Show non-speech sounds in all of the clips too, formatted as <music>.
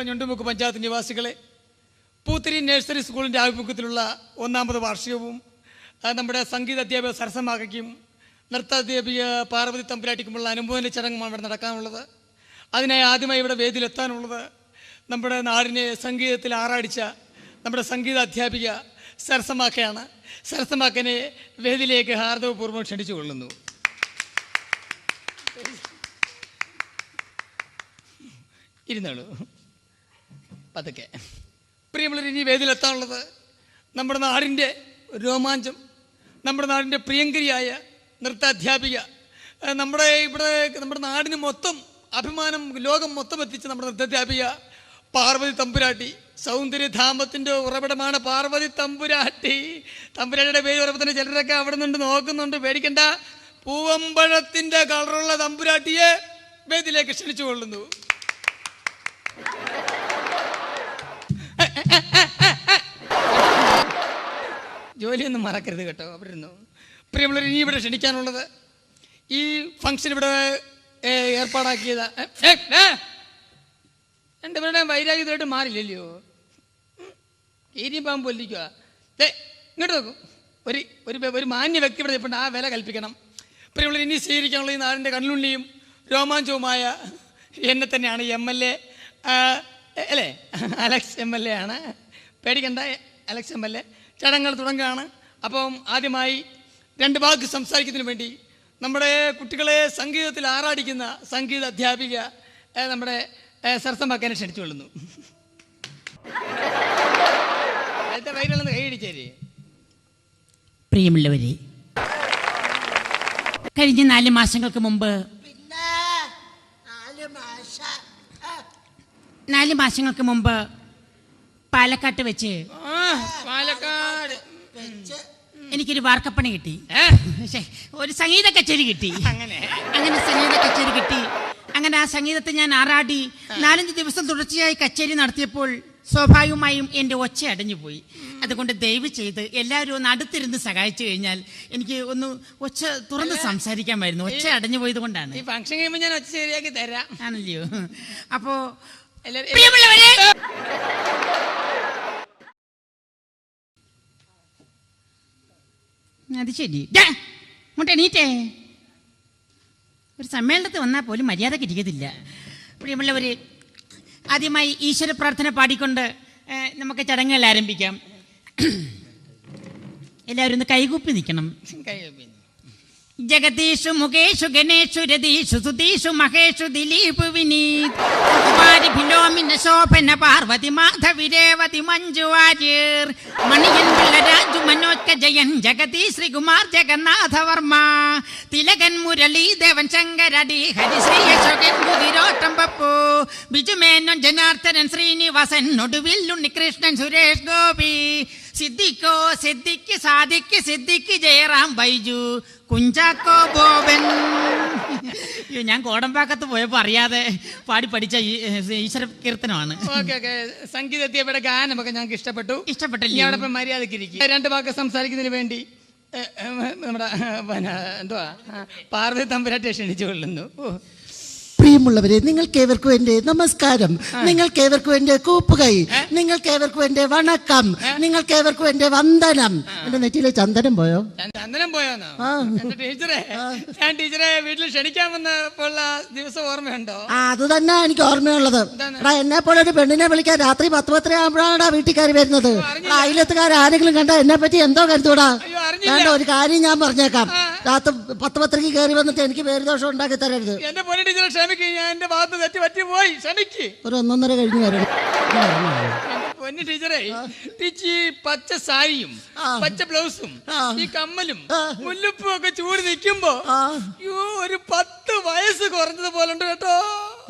ബഹുമാനമുള്ള ഞൊണ്ടുമുക്ക് പഞ്ചായത്ത് നിവാസികളെ പൂത്തിരി നഴ്സറി സ്കൂളിന്റെ ആഭിമുഖ്യത്തിലുള്ള ഒന്നാമത് വാർഷികവും നമ്മുടെ സംഗീത അധ്യാപക സരസമാകയ്ക്കും നൃത്താധ്യാപിക പാർവതി തമ്പുരാട്ടിക്കുമുള്ള അനുമോദന ചടങ്ങുമാണ് ഇവിടെ നടക്കാനുള്ളത്. അതിനായി ആദ്യമായി ഇവിടെ വേദിയിലെത്താനുള്ളത് നമ്മുടെ നാടിനെ സംഗീതത്തിൽ ആറാടിച്ച നമ്മുടെ സംഗീത അധ്യാപിക സരസമാക്കയാണ്. സരസമാക്കനെ വേദിയിലേക്ക് ഹാർദവപൂർവം ക്ഷണിച്ചു കൊള്ളുന്നു. ഇരുന്നോളൂ. പതുക്കെ. പ്രിയമുള്ളവർ ഇനി വേദിയിലെത്താനുള്ളത് നമ്മുടെ നാടിന്റെ രോമാഞ്ചം നമ്മുടെ നാടിന്റെ പ്രിയങ്കരിയായ നൃത്താധ്യാപിക നമ്മുടെ ഇവിടെ നമ്മുടെ നാടിന് മൊത്തം അഭിമാനം ലോകം മൊത്തം എത്തിച്ച നമ്മുടെ നൃത്താധ്യാപിക പാർവതി തമ്പുരാട്ടി. സൗന്ദര്യധാമത്തിന്റെ ഉറവിടമാണ് പാർവതി തമ്പുരാട്ടി. തമ്പുരാട്ടിയുടെ പേര് പറയുമ്പോൾ തന്നെ ചിലരൊക്കെ അവിടെ നിന്ന് നോക്കുന്നുണ്ട് പേടിക്കണ്ട. പൂവമ്പഴത്തിന്റെ കളറുള്ള തമ്പുരാട്ടിയെ വേദിയിലേക്ക് ക്ഷണിച്ചു കൊള്ളുന്നു. ജോലിയൊന്നും മറക്കരുത് കേട്ടോ അവിടെ ഇരുന്നു പ്രിയമുള്ളവർ ഇനി ഇവിടെ ക്ഷണിക്കാനുള്ളത് ഈ ഫംഗ്ഷൻ ഇവിടെ ഏ, ഏർപ്പാടാക്കിയത്. രണ്ടുപേരുടെ ഏ, ഏ. വൈരാഗ്യമായിട്ട് മാറില്ലല്ലോ കീരിയും പാമ്പ് പൊല്ലിക്കുക ദേ ഇങ്ങോട്ട് നോക്കൂ. ഒരു ഒരു ഒരു മാന്യ വ്യക്തി ഇവിടെ ഇപ്പം ആ വില കൽപ്പിക്കണം. പ്രിയമുള്ളവർ ഇനി സ്വീകരിക്കാനുള്ള ഈ നാടിന്റെ കണ്ണുണ്ണിയും രോമാഞ്ചവുമായ എന്നെ തന്നെയാണ് എം എൽ എ അല്ലേ? അലക്സ് എം എൽ എ ആണ്. പേടിക്കണ്ട അലക്സ് എം എൽ എ ചടങ്ങുകൾ തുടങ്ങുകയാണ്. അപ്പം ആദ്യമായി രണ്ട് വാക്ക് സംസാരിക്കുന്നതിന് വേണ്ടി നമ്മുടെ കുട്ടികളെ സംഗീതത്തിൽ ആറാടിക്കുന്ന സംഗീത അധ്യാപിക നമ്മുടെ സരസമാക്കാനെ ക്ഷണിച്ചു കൊള്ളുന്നു. അടുത്ത വൈരളെന്ന് കൈയടിച്ചേരി പ്രിയമുള്ളവരെ കഴിഞ്ഞ നാല് മാസങ്ങൾക്ക് മുമ്പ് പിന്നെ നാല് മാസങ്ങൾക്ക് മുമ്പ് പാലക്കാട്ട് വെച്ച് ആ വെച്ച് എനിക്കൊരു വാർക്കപ്പണി കിട്ടി. ഒരു സംഗീത കച്ചേരി കിട്ടി. അങ്ങനെ? അങ്ങനെ സംഗീത കച്ചേരി കിട്ടി. അങ്ങനെ ആ സംഗീതത്തെ ഞാൻ ആറാടി. നാലഞ്ച് ദിവസം തുടർച്ചയായി കച്ചേരി നടത്തിയപ്പോൾ സ്വാഭാവികമായും എന്റെ ഒച്ച അടഞ്ഞുപോയി അതുകൊണ്ട് ദയവ് ചെയ്ത് എല്ലാവരും ഒന്ന് അടുത്തിരുന്ന് സഹായിച്ചു കഴിഞ്ഞാൽ എനിക്ക് ഒന്ന് ഒച്ച തുറന്ന് സംസാരിക്കാമായിരുന്നു ഒച്ച അടഞ്ഞു പോയത് കൊണ്ടാണ്. ഈ ഫംഗ്ഷൻ കഴിയുമ്പോൾ ഞാൻ ഒച്ച ശരിയാക്കി തരാം. ആണല്ലോ അപ്പോ പ്രിയമുള്ളവരെ അത് ശരി. മുട്ട എണീറ്റേ. ഒരു സമ്മേളനത്തിൽ വന്നാൽ പോലും മര്യാദയ്ക്ക് ഇരിക്കത്തില്ല. പ്രിയമുള്ളവർ ആദ്യമായി ഈശ്വര പ്രാർത്ഥന പാടിക്കൊണ്ട് നമുക്ക് ചടങ്ങുകൾ ആരംഭിക്കാം. <clears throat> എല്ലാവരും ഒന്ന് കൈകൂപ്പി നിൽക്കണം. കൈ പിന്നെ ജഗദീഷു മുകേഷു ഗണേഷു രതീഷു സുതീഷു മഹേഷു ദിലീപ് വിനീത് കുമാരി ഫിലോമിന ശോഭന പാർവതി മാധവി രേവതി മഞ്ജു വാര്യർ മണിയൻ പിള്ള രാജു മനോജ് ജയൻ ജഗതി ശ്രീകുമാർ ജഗന്നാഥ വർമ്മ തിലകൻ മുരളി ദേവൻ ശങ്കരടി ഹരിശ്രീ അശോകൻ കുതിരോട്ടം പപ്പു ബിജുമേനോൻ ജനാർദ്ദനൻ ശ്രീനിവാസൻ ഒടുവിൽ ഉണ്ണികൃഷ്ണൻ സുരേഷ് ഗോപി സിദ്ദിഖോ സിദ്ദിഖ് സാദിഖ് സിദ്ദിഖ് ജയറാം ബൈജു. കുഞ്ചാക്കോ ബോബൻ. അയ്യോ ഞാൻ കോടമ്പാക്കത്ത് പോയപ്പോൾ അറിയാതെ പാടി പഠിച്ച ഈശ്വര കീർത്തനമാണ്. Okay okay. ഗാനമൊക്കെ ഞങ്ങൾക്ക് ഇഷ്ടപ്പെട്ടു. ഇഷ്ടപ്പെട്ടില്ല? അവിടെ മര്യാദയ്ക്ക് ഇരിക്കും. രണ്ട് വാക്ക് സംസാരിക്കുന്നതിന് വേണ്ടി നമ്മുടെ എന്തുവാ? പാർവതി തമ്പുരാട്ടെ ക്ഷണിച്ചു കൊള്ളുന്നു. ഓ. പ്രിയമുള്ളവരെ നിങ്ങൾക്കേവർക്കും എന്റെ നമസ്കാരം. നിങ്ങൾക്കേവർക്കും എന്റെ കൂപ്പുകൈ. നിങ്ങൾക്കേവർക്കും എന്റെ വണക്കം. നിങ്ങൾക്കേവർക്കും എന്റെ വന്ദനം. എന്റെ നെറ്റിയിലെ ചന്ദനം പോയോ? ചന്ദ- ചന്ദനം പോയോ ടീച്ചറെ ഞാൻ ടീച്ചറെ വീട്ടിൽ ക്ഷണിക്കാൻ വന്നപ്പോഴുള്ള ദിവസം ഓർമ്മയുണ്ടോ? ആ അത് തന്നെ എനിക്ക് ഓർമ്മയുള്ളത്. എടാ എന്നെ പോലെ ഒരു പെണ്ണിനെ വിളിക്കാൻ രാത്രി പത്ത് പത്തര ആകുമ്പോഴാണ് വീട്ടിൽ കയറി വരുന്നത്. അയലത്തുകാർ ആരെങ്കിലും കണ്ടാ എന്നെ പറ്റി എന്തോ കരുതൂടാ. വേണ്ട ഒരു കാര്യം ഞാൻ പറഞ്ഞേക്കാം. രാത്രി പത്ത് പത്തരക്ക് കയറി വന്നിട്ട് എനിക്ക് പേരുദോഷം ഉണ്ടാക്കി തരരുത്. എന്റെ പൊന്നു ടീച്ചറെ ക്ഷമിക്ക് ഞാൻ എന്റെ ഭാഗത്ത് തെറ്റ് പറ്റി പോയി ക്ഷമിക്ക്. ഒരു ഒന്നൊന്നര കഴിഞ്ഞ് വരണം. പൊന്നി ടീച്ചറെ ടീച്ചർ പച്ച സാരിയും പച്ച ബ്ലൗസും ഈ കമ്മലും. മുല്ലപ്പും ഒക്കെ ചൂടി നിൽക്കുമ്പോ ഒരു പത്ത് വയസ്സ് കുറഞ്ഞത് പോലുണ്ട് കേട്ടോ.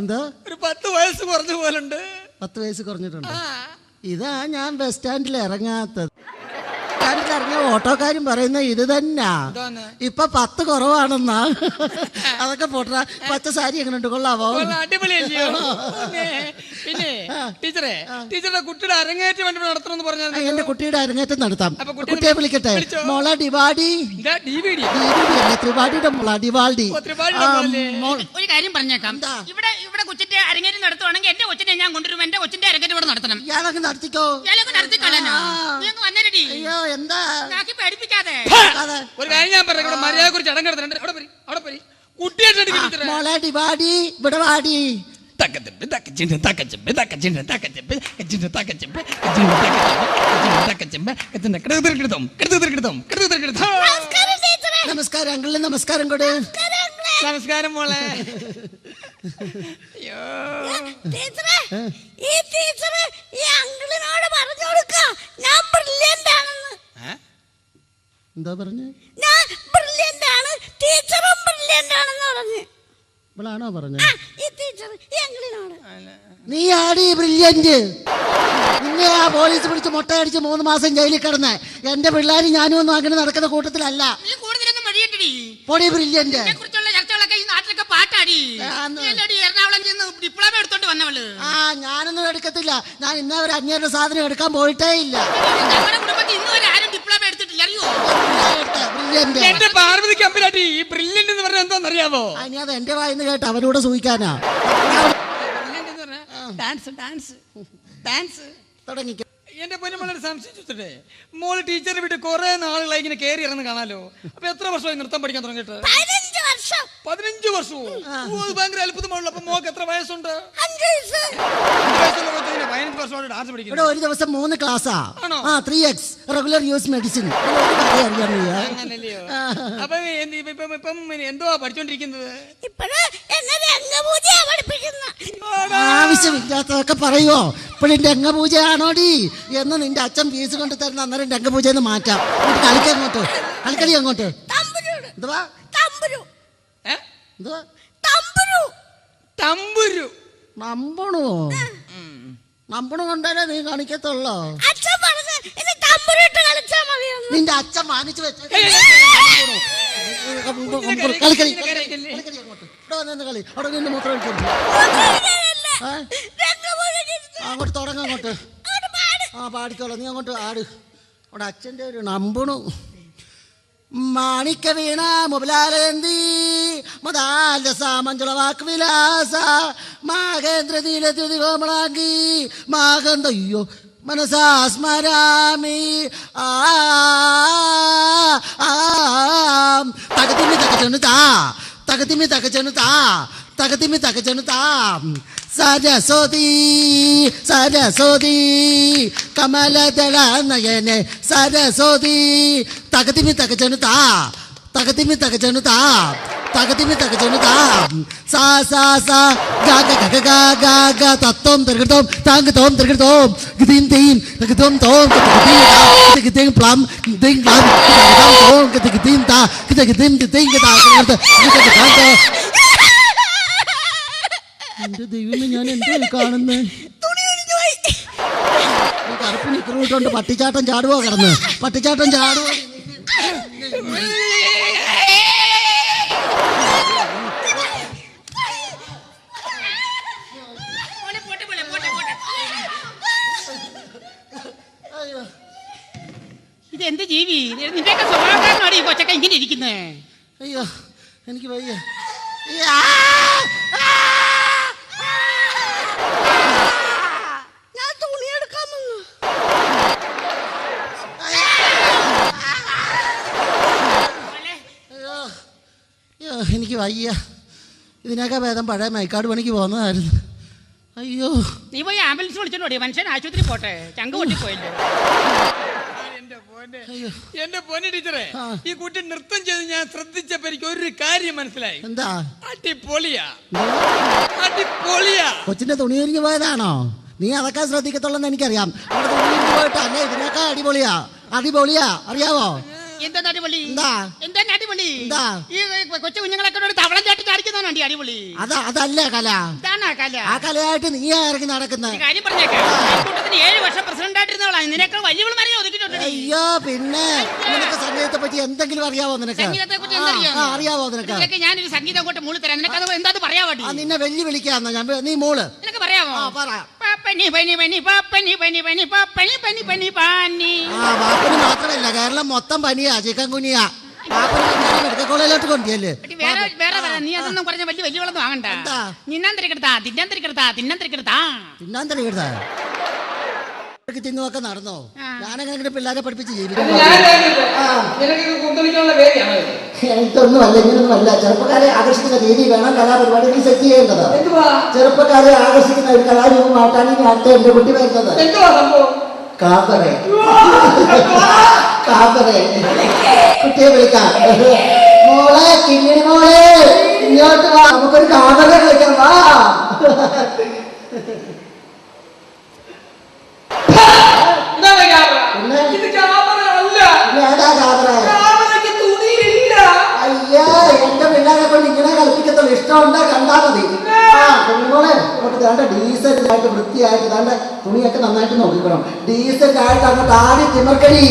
എന്താ? ഒരു പത്ത് വയസ്സ് കുറഞ്ഞ പോലുണ്ട്. പത്ത് വയസ്സ് കുറഞ്ഞിട്ടുണ്ട്. ഇതാ ഞാൻ ബസ് സ്റ്റാൻഡിൽ ഇറങ്ങാത്തത്. ഇറങ്ങിയ ഓട്ടോക്കാരും പറയുന്ന ഇത് തന്നാ? ഇപ്പൊ പത്ത് കുറവാണെന്നാ. <laughs> അതൊക്കെ പോട്ടാ പച്ച സാരി എങ്ങനെയുണ്ട് കൊള്ളാവോ? കൊള്ളാം, അടിപൊളിയല്ലയോ? പിന്നെ ടീച്ചറെ ടീച്ചറുടെ കുട്ടിയുടെ അരങ്ങേറ്റം വേണ്ടി നടത്തണമെന്ന് ആ, പറഞ്ഞാൽ എന്റെ കുട്ടിയുടെ അരങ്ങേറ്റം നടത്താം. കുട്ടിയെ വിളിക്കട്ടെ. മോള ഡിവാഡി ത്രിവാടിയുടെ മോള ഡിവാൾഡി? ഒരു കാര്യം പറഞ്ഞേക്കാം. ഇവിടെ ഇവിടെ ഇവിടെ കൊച്ചിന്റെ അരങ്ങേറ്റം നടത്തുവാണെങ്കിൽ എന്റെ കൊച്ചിനെ ഞാൻ കൊണ്ടുവരും എന്റെ കൊച്ചിന്റെ അരങ്ങേറ്റം ഇവിടെ നടത്തണം ഇയാളൊക്കെ നടത്തിക്കോ ഇയാളൊക്കെ നടത്തിക്കളഞ്ഞോ വന്നേരടി അയ്യോ എന്താ ഞാക്കി പേടിപ്പിക്കാതെ ഒരു കാര്യം ഞാൻ പറഞ്ഞു ഇവിടെ മര്യാദ കുറിച്ച് അടം കിടത്തിട്ടുണ്ട് അവിടെ പോരി അവിടെ പോരി കുട്ടിയായിട്ട് അടിക്കും ടീച്ചറെ. മോളെ ഡിവാടി ഇവിടെ വാടി തക്കച്ചെമ്പ്, തക്കച്ചിണ്ട്, തക്കച്ചെമ്പ്, തക്കച്ചിണ്ട്, തക്കച്ചെമ്പ്, കച്ചിണ്ട്, തക്കച്ചെമ്പ്, കച്ചിണ്ട്, തക്കച്ചെമ്പ്, കച്ചിണ്ട്, തക്കച്ചെമ്പ്, കച്ചിണ്ട്, കിടക്ക് തിരക്കിടുത്തം, കിടക്ക് തിരക്കിടുത്തം, കിടക്ക് തിരക്കിടുത്തം. നമസ്കാരം അങ്കിളിന് നമസ്കാരം കൊടു നമസ്കാരം മോളെ ടീച്ചറെ ഈ ടീച്ചറെ ഈ അങ്കിളിനോട് പറഞ്ഞു കൊടുക്ക. ഞാൻ ആണെന്ന് എന്താ പറഞ്ഞു? ഞാൻ ആണ് ടീച്ചറും ആണെന്ന് പറഞ്ഞു. ഇവളാണോ ഈ ടീച്ചർ ഈ അങ്കിളിനോട്. നീ ആടി ബ്രില്യന്റ് നിന്നെ ആ പോലീസ് പിടിച്ച് മുട്ടയടിച്ച് മൂന്ന് മാസം ജയിലിൽ കിടന്ന്. എന്റെ പിള്ളേരും ഞാനും ഒന്നും അങ്ങനെ നടക്കുന്ന കൂട്ടത്തിലല്ല. കൂടുതലൊന്നും വഴിയിട്ടടി പൊടി ബ്രില്യന്റ് എറണാകുളം ചെന്ന് ഡിപ്ലോമ എടുത്തോണ്ട് വന്നവൾ. ആ ഞാനൊന്നും എടുക്കത്തില്ല. ഞാൻ ഇന്നേ ഒരു അഞ്ഞൂറ് സാധനം എടുക്കാൻ പോയിട്ടേ ഇല്ല. ഞങ്ങളുടെ കുടുംബത്തിൽ ഇന്ന് വരെ ആരും ഡിപ്ലോമ എടുത്തിട്ടില്ല അറിയോ? എന്റെ പാർവതി ഈ ബ്രില്യന്റ് എന്ന് പറഞ്ഞാൽ എന്താണെന്നറിയാമോ ഇനി അത് എന്റെ വായിന്ന് കേട്ട് അവനോട് പറഞ്ഞാൽ ഡാൻസ് ഡാൻസ് ഡാൻസ് തുടങ്ങിക്കോ. എന്റെ പൊന്നു വളരെ സംശയിച്ചിട്ടേ മോൾ ടീച്ചറെ വിട്ട് കുറെ നാളുകളായി ഇങ്ങനെ കയറി ഇറങ്ങി കാണാലോ? അപ്പൊ എത്ര വർഷമായി നൃത്തം പഠിക്കാൻ തുടങ്ങിയിട്ട്? വർഷം. പതിനഞ്ച് വർഷവും അത് ഭയങ്കര അത്ഭുതമാണല്ലോ. അപ്പൊ മോക്ക് എത്ര വയസ്സുണ്ട്? പതിനഞ്ച് വർഷമായിട്ട് ഡാൻസ് ഇവിടെ ഒരു ദിവസം മൂന്ന് ക്ലാസ്സാ ആണോ? ആ three X regular use medicine അറിയാൻ വയ്യ അങ്ങനല്ലയോ? അപ്പൊ എന്ത് ഇപ്പൊ- ഇപ്പം ഇപ്പം എന്തോ പഠിച്ചോണ്ടിരിക്കുന്നത്? ഇപ്പഴ് എന്നെ രംഗപൂജയാ പഠിപ്പിക്കുന്ന. ആവശ്യമില്ലാത്തതൊക്കെ പറയുവോ? ഇപ്പോഴും രംഗപൂജയാണോടി? എന്ന് നിന്റെ അച്ഛൻ ഫീസ് കൊണ്ട് തരുന്ന അന്നേരം രംഗപൂജയെന്ന് മാറ്റാം. കളിക്കങ്ങോട്ട് കളിക്കാൻ അങ്ങോട്ട്. കളിക്കളി അങ്ങോട്ട്. തമ്പുരുട്. എന്തുവാ? എന്തുവാ? തമ്പുരു. തമ്പുരു. നമ്പണോ? നമ്പണ കൊണ്ടല്ലേ നീ കാണിക്കത്തുള്ളോ? നിന്റെ അച്ഛൻ വാങ്ങിച്ചു വെച്ചു കളി കളി ഇവിടെ വന്നു കളി. അവിടെ നിന്ന് മൂത്രം ഒഴിക്കുന്നു? അങ്ങോട്ട് തുടങ്ങ അങ്ങോട്ട്. അങ്ങോട്ട് ആ പാടിക്കോളൂ. നീ അങ്ങോട്ട് ആട് അവിടെ അച്ഛന്റെ ഒരു നമ്പണു. മാണിക്ക വീണ മുബലാലേന്തി മദാലസ മഞ്ജുള വാക്ക് വിലാസ മാകേന്ദ്ര നീലദ്യുതി കോമളാങ്കി മാകന്ത അയ്യോ മനസാ സ്മരാമി ആ തകതിമി തകച്ചെണ്ണു താ తగతిమి తగచనుతా తగతిమి తగచనుతా సోది కమల దళ నయనే సరస్వతి తగతిమి తగచనుతా തകതിമി തകച്ചെണ്ണു താ തകതിമി തകച്ചെണ്ണു താ തകതിമി താ സാ സാ സാ ഗാ ഗ ഗ ഗ ഗ ഗ തത്തോം തൃകൃതം താങ്ക് തോം തൃകൃതോം ഗിതിം തീം തകതോം തോം ഗതിം താ ഗതിം പ്ലം ഗതിം പ്ലം ഗതിം തോം ഗതിം താ ഗതിം ഗതിം ഗതാ എന്റെ ദൈവമേ ഞാൻ എന്തോ കാണുന്നേ തുണി ഉരിഞ്ഞു പോയി കറുപ്പ് നിക്കറിട്ടുകൊണ്ട് പട്ടിച്ചാട്ടം ചാടുവോ കിടന്ന് പട്ടിച്ചാട്ടം ചാടുവോ എനിക്ക് വയ്യ. ഞാൻ തുണി എടുക്കാൻ എനിക്ക് വയ്യ. ഇതിനൊക്കെ ഭേദം പഴയ മൈക്കാട് പണിക്ക് പോകുന്നതായിരുന്നു. അയ്യോ. നീ പോയി ആംബുലൻസ് വിളിച്ചോണ്ടി മനുഷ്യൻ ആശുപത്രി പോട്ടെ. ചങ്ക് പൊട്ടിപ്പോയില്ലേ? എന്റെ എന്റെ പൊന്നെ ടീച്ചറെ ഈ കുട്ടി നൃത്തം ചെയ്ത് ഞാൻ ശ്രദ്ധിച്ചപ്പോ എനിക്ക് ഒരു കാര്യം മനസ്സിലായി. എന്താ? അടിപൊളിയാ. അടിപൊളിയാ. കൊച്ചിന്റെ തുണി ഒരുങ്ങി പോയതാണോ? നീ അതൊക്കെ ശ്രദ്ധിക്കത്തുള്ളെന്ന് എനിക്കറിയാം. അവിടെ തുണി പോയിട്ട് അല്ലേ ഇതിനൊക്കെ അടിപൊളിയാ. അടിപൊളിയാ. അറിയാവോ? എന്താ അടിപൊളി? എന്താ? എന്താ അടിപൊളി? എന്താ? ഈ കൊച്ചു കുഞ്ഞുങ്ങളൊക്കെ ഒരു തവളം ചാട്ടി ചാടിക്കുന്നതാണോ അടിപൊളി? അത് അതല്ല കല. ഇതാണ് കല. ആ കലയായിട്ട് നീ ഇറങ്ങി നടക്കുന്നത് കാര്യം പറഞ്ഞേക്കാം. ഏഴ് വർഷം പ്രസിഡന്റ് ആയിട്ടിരുന്നവളാണ് നിനക്ക് വലിയ അയ്യോ പിന്നെ നിനക്ക് സംഗീതത്തെ പറ്റി എന്തെങ്കിലും അറിയാവോ നിനക്ക്? ആ, അറിയാവോ? നിനക്ക്? ഞാനൊരു സംഗീതം അങ്ങോട്ട് മൂളി തരാം. നിനക്ക് അത് എന്താ പറയാവാടി ആ നിന്നെ വെല്ലു വിളിക്കാന്ന് ഞാൻ നീ മോൾ. നിനക്ക് പറയാമോ ആ പറ. പാപ്പനി പനി പനി പാപ്പനി പനി പനി പാപ്പനി പനി പനി പാനി. ആ മാത്രമല്ല കേരളം മൊത്തം പനിയാ ചിക്കൻ കുനിയാ കോളേജിലോട്ട് കൊണ്ടിയല്ലേ എടി, വേറെ വേറെ വേറെ നീ അതൊന്നും പറഞ്ഞ വലിയ വലിയ വെള്ളം വാങ്ങണ്ട എന്താ? നിന്നാൻ തിരിക്കെടുത്താ തിന്നാൻ തിരിക്കെടുത്താ തിന്നാൻ തിരിക്കെടുത്താ തിന്നാൻ തിന്നുമൊക്കെ നടന്നോ. ഞാനങ്ങനെ പിള്ളേരെ പഠിപ്പിച്ച് ജീവിക്കുന്നു ജീവിക്കും ഞാൻ നിനക്ക് കുന്തളിക്കാനുള്ള പേടിയാണോ ഇത്? എനിക്കൊന്നുമല്ല ഇങ്ങനൊന്നുമല്ല ചെറുപ്പക്കാരെ ആകർഷിക്കുന്ന രീതി വേണം കലാപരിപാടികൾ സെറ്റ് ചെയ്യേണ്ടത്. എന്തുവാ? ചെറുപ്പക്കാരെ ആകർഷിക്കുന്ന ഒരു കലാരൂപമായിട്ടാണ് ഇനി അടുത്ത എന്റെ കുട്ടി വരുന്നത്. കാപ്പറെ കാപ്പറെ കുട്ടിയെ വിളിക്കാം. മോളെ കിങ്ങിണി മോളെ ഇങ്ങോട്ട് വാ. നമുക്കൊരു കാപ്പറ കളിക്കാം. വാ ഇതാണ് ക്യാമറ പിന്നെ? ഇത് അല്ല. തുണിയില്ല അയ്യാ എന്റെ പിള്ളേരെ കൊണ്ട് ഇങ്ങനെ കളിപ്പിക്കത്തുള്ളൂ ഇഷ്ടമുണ്ടോ? കണ്ടാ മതി. ഡീസന്റ് ആയിട്ട് വൃത്തിയായിട്ട് ദാണ്ട തുണിയൊക്കെ നന്നായിട്ട് നോക്കിക്കണം. ഡീസന്റ് ആയിട്ട് അങ്ങോട്ട് ആടി തിമർക്കടി.